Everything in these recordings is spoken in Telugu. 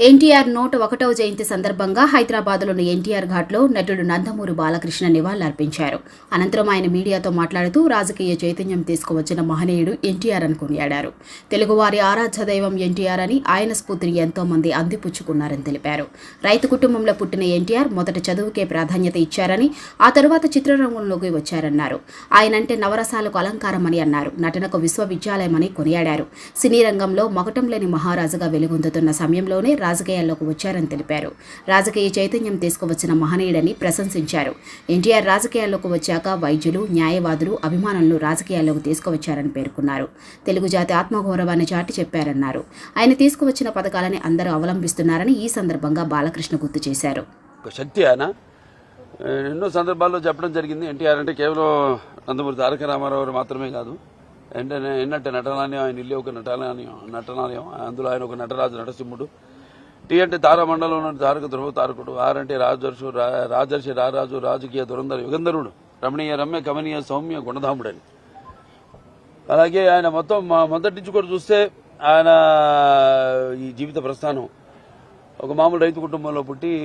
ఎన్టీఆర్ నూట ఒకటవ జయంతి సందర్భంగా హైదరాబాద్లోని ఎన్టీఆర్ ఘాట్లో నటుడు నందమూరి బాలకృష్ణ నివాళులర్పించారు. అనంతరం ఆయన మీడియాతో మాట్లాడుతూ రాజకీయ చైతన్యం తీసుకువచ్చిన మహనీయుడు ఎన్టీఆర్ అని కొనియాడారు. తెలుగువారి ఆరాధ్య దైవం ఎన్టీఆర్ అని ఆయన స్ఫూర్తిని ఎంతో మంది అందిపుచ్చుకున్నారని తెలిపారు. రైతు కుటుంబంలో పుట్టిన ఎన్టీఆర్ మొదట చదువుకే ప్రాధాన్యత ఇచ్చారని ఆ తరువాత చిత్రరంగంలోకి వచ్చారన్నారు. ఆయనంటే నవరసాలకు అలంకారమని అన్నారు. నటనకు విశ్వవిద్యాలయమని కొనియాడారు. సినీ రంగంలో మగటం లేని మహారాజుగా వెలుగొందుతున్న సమయంలోనే రాజకీయాల్లోకి వచ్చారని తెలిపారు. రాజకీయ చైతన్యం తీసుకువచ్చిన మహనీయుడని ప్రశంసించారు. ఎన్టీఆర్ రాజకీయాల్లోకి వచ్చాక వైద్యులు న్యాయవాదులు అభిమానులను రాజకీయాల్లోకి తీసుకువచ్చారని పేర్కొన్నారు. తెలుగు జాతి ఆత్మగౌరవాన్ని చాటి చెప్పారన్నారు. ఆయన తీసుకువచ్చిన పథకాలని అందరూ అవలంబిస్తున్నారని ఈ సందర్భంగా బాలకృష్ణ గుర్తు చేశారు. శక్తి ఆయన. ఎన్నో సందర్భాల్లో చెప్పడం జరిగింది. ఎన్టీఆర్ అంటే కేవలం నందమూరి తారక రామారావు మాత్రమే కాదు. అంటే ఎన్నట్టే నటనాలయం ఆయన ఇల్లు ఒక నటనాలయం నటనాలయం. అందులో ఆయన ఒక నటరాజు నటసింహుడు. టీ అంటే తారామండలంలో తారక ధ్రువ తారకుడు ఆర్ అంటే రాజర్షు రాజర్షి రారాజు రాజకీయ దురంధర యుగంధరుడు రమణీయ రమ్య కమనీయ సౌమ్య గుణధాముడని. అలాగే ఆయన మొత్తం మా- మొదటి నుంచి కూడా చూస్తే ఆయన ఈ జీవిత ప్రస్థానం. ఒక మామూలు రైతు కుటుంబంలో పుట్టి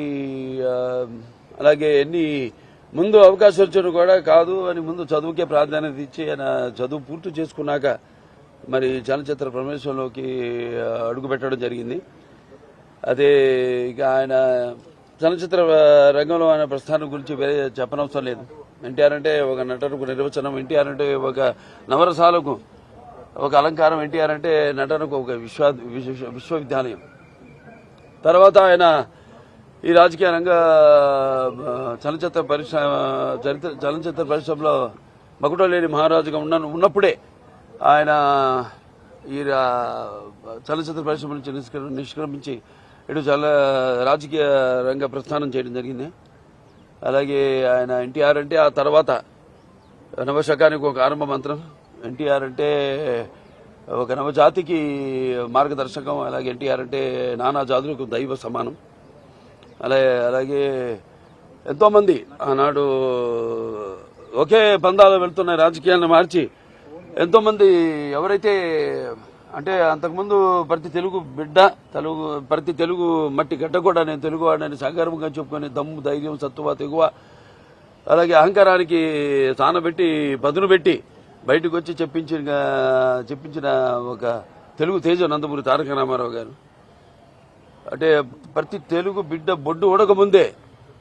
అలాగే ఎన్ని ముందు అవకాశం వచ్చాడు కూడా కాదు అని ముందు చదువుకే ప్రాధాన్యత ఇచ్చి ఆయన చదువు పూర్తి చేసుకున్నాక మరి చలనచిత్ర ప్రవేశంలోకి అడుగుపెట్టడం జరిగింది. అదే ఇక ఆయన చలనచిత్ర రంగంలో ఆయన ప్రస్థానం గురించి వేరే చెప్పనవసరం లేదు. ఎన్టీఆర్ అంటే ఒక నటనకు నిర్వచనం ఎన్టీఆర్ అంటే ఒక నవరసాలకు ఒక అలంకారం ఎన్టీఆర్ అంటే నటనకు ఒక విశ్వ విశ్వవిద్యాలయం. తర్వాత ఆయన ఈ రాజకీయ రంగ చలనచిత్ర పరిశ్రమ చరిత్ర చలనచిత్ర పరిశ్రమలో మకుటం లేని మహారాజుగా ఉన్న ఉన్నప్పుడే ఆయన ఈ చలనచిత్ర పరిశ్రమ నుంచి నిష్క్రమించి ఇటు చాలా రాజకీయ రంగ ప్రస్థానం చేయడం జరిగింది. అలాగే ఆయన ఎన్టీఆర్ అంటే ఆ తర్వాత నవశకానికి ఒక ఆరంభ మంత్రం. ఎన్టీఆర్ అంటే ఒక నవజాతికి మార్గదర్శకం. అలాగే ఎన్టీఆర్ అంటే నానా జాతులకు దైవ సమానం. అలాగే అలాగే ఎంతోమంది ఆనాడు ఒకే పందాలు వెళ్తున్న రాజకీయాలను మార్చి. ఎంతోమంది ఎవరైతే అంటే అంతకుముందు ప్రతి తెలుగు బిడ్డ తెలుగు ప్రతి తెలుగు మట్టి గడ్డ కూడా నేను తెలుగువాడని వాడిని చెప్పుకొని దమ్ము ధైర్యం సత్తువ తెగువ అలాగే అహంకారానికి సానబెట్టి పదును పెట్టి బయటకు వచ్చి చెప్పించిన చెప్పించిన ఒక తెలుగు తేజ నందమూరి తారక రామారావు గారు. అంటే ప్రతి తెలుగు బిడ్డ బొడ్డు ఉండకముందే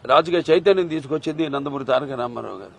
రాజుగా చైతన్యం తీసుకొచ్చింది నందమూరి తారక రామారావు గారు.